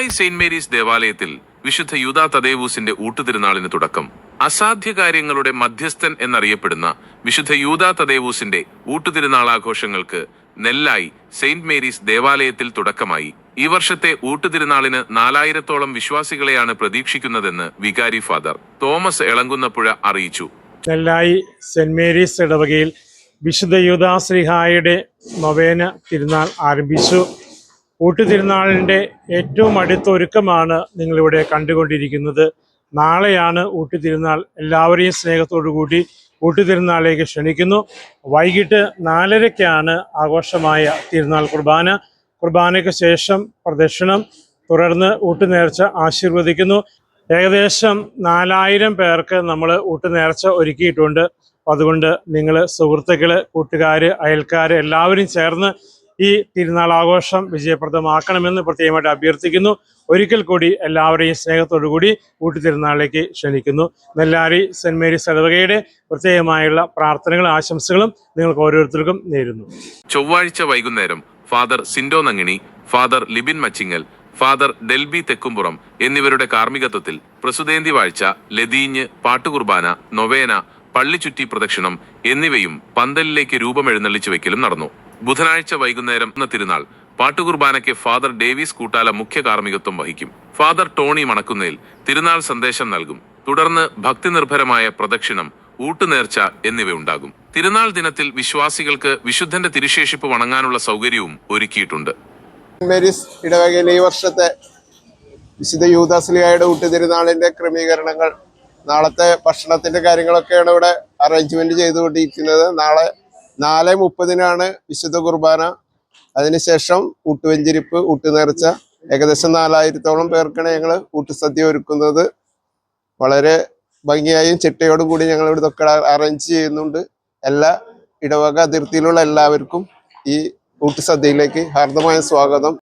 നെല്ലായി Saint Mary's ദേവാലയത്തിൽ വിശുദ്ധ യൂദാ തദേവൂസിന്റെ ഊട്ടുതിരുനാളിന് തുടക്കം. അസാധ്യ കാര്യങ്ങളുടെ മധ്യസ്ഥൻ എന്നറിയപ്പെടുന്ന വിശുദ്ധ യൂദാ തദേവൂസിന്റെ ഊട്ടുതിരുനാൾ ആഘോഷങ്ങൾക്ക് നെല്ലായി സെയിന്റ് മേരീസ് ദേവാലയത്തിൽ തുടക്കമായി. ഈ വർഷത്തെ ഊട്ടുതിരുനാളിന് നാലായിരത്തോളം വിശ്വാസികളെയാണ് പ്രതീക്ഷിക്കുന്നതെന്ന് വികാരി ഫാദർ തോമസ് എളങ്കുന്നപ്പുഴ അറിയിച്ചു. നെല്ലായി സെന്റ് മേരീസ് ഇടവകയിൽ വിശുദ്ധ യൂദാശ്രീഹായുടെ നൊവേന തിരുനാൾ ആരംഭിച്ചു. ഊട്ടുതിരുനാളിന്റെ ഏറ്റവും അടുത്ത ഒരുക്കമാണ് നിങ്ങളിവിടെ കണ്ടുകൊണ്ടിരിക്കുന്നത്. നാളെയാണ് ഊട്ടുതിരുനാൾ എല്ലാവരെയും സ്നേഹത്തോടു കൂടി ഊട്ടുതിരുനാളിലേക്ക് ക്ഷണിക്കുന്നു. വൈകിട്ട് നാലരയ്ക്കാണ് ആഘോഷമായ തിരുനാൾ കുർബാന. കുർബാനയ്ക്ക് ശേഷം പ്രദക്ഷിണം. തുടർന്ന് ഊട്ടുനേർച്ച ആശീർവദിക്കുന്നു. ഏകദേശം നാലായിരം പേർക്ക് നമ്മൾ ഊട്ടുനേർച്ച ഒരുക്കിയിട്ടുണ്ട്. അതുകൊണ്ട് നിങ്ങൾ സുഹൃത്തുക്കൾ കൂട്ടുകാർ അയൽക്കാർ എല്ലാവരും ചേർന്ന് ഈ തിരുനാൾ ആഘോഷം വിജയപ്രദമാക്കണമെന്ന് പ്രത്യേകമായിട്ട് അഭ്യർത്ഥിക്കുന്നു. ഒരിക്കൽ കൂടി എല്ലാവരെയും സ്നേഹത്തോടു കൂടി ഊട്ടുതിരുനാളിലേക്ക് ക്ഷണിക്കുന്നു. നെല്ലാരി സെന്റ് മേരീസ് ഇടവകയുടെ പ്രത്യേകമായുള്ള പ്രാർത്ഥനകളും ആശംസകളും നിങ്ങൾക്ക് ഓരോരുത്തർക്കും നേരുന്നു. ചൊവ്വാഴ്ച വൈകുന്നേരം ഫാദർ സിൻഡോ നങ്ങിണി ഫാദർ ലിബിൻ മച്ചിങ്ങൽ ഫാദർ ഡെൽബി തെക്കുംപുറം എന്നിവരുടെ കാർമ്മികത്വത്തിൽ പ്രസുതേന്തി വാഴ്ച ലതീഞ്ഞ് പാട്ടുകുർബാന നൊവേന പള്ളിച്ചുറ്റി പ്രദക്ഷിണം എന്നിവയും പന്തലിലേക്ക് രൂപമെഴുന്നള്ളിച്ചു വെക്കലും നടന്നു. ബുധനാഴ്ച വൈകുന്നേരം എന്ന തിരുനാൾ പാട്ടുകുർബാനയ്ക്ക് ഫാദർ ഡേവിസ് കൂട്ടാല മുഖ്യ കാർമ്മികത്വം വഹിക്കും. ഫാദർ ടോണി മണക്കുന്നേൽ തിരുനാൾ സന്ദേശം നൽകും. തുടർന്ന് ഭക്തിനിർഭരമായ പ്രദക്ഷിണം ഊട്ടുനേർച്ച എന്നിവയുണ്ടാകും. തിരുനാൾ ദിനത്തിൽ വിശ്വാസികൾക്ക് വിശുദ്ധന്റെ തിരുശേഷിപ്പ് വണങ്ങാനുള്ള സൗകര്യവും ഒരുക്കിയിട്ടുണ്ട്. മേരീസ് ഇടവകയിലെ ഈ വർഷത്തെ വിശുദ്ധ യൂദാസ്ലിയായുടെ ഊട്ടുതിരുനാളിന്റെ ക്രമീകരണങ്ങൾ നാളത്തെ ഭക്ഷണത്തിന്റെ കാര്യങ്ങളൊക്കെയാണ് ഇവിടെ അറേഞ്ച്മെന്റ് ചെയ്തുകൊണ്ടിരിക്കുന്നത്. നാളെ നാല് മുപ്പതിനാണ് വിശുദ്ധ കുർബാന. അതിനുശേഷം ഊട്ടുവെഞ്ചിരിപ്പ് ഊട്ടുനേർച്ച ഏകദേശം നാലായിരത്തോളം പേർക്കാണ് ഞങ്ങൾ ഊട്ടുസദ്യ ഒരുക്കുന്നത്. വളരെ ഭംഗിയായും ചിട്ടയോടും കൂടി ഞങ്ങൾ ഇവിടുത്തെ അറേഞ്ച് ചെയ്യുന്നുണ്ട്. എല്ലാ ഇടവക അതിർത്തിയിലുള്ള എല്ലാവർക്കും ഈ ഊട്ടുസദ്യയിലേക്ക് ഹാർദമായ സ്വാഗതം.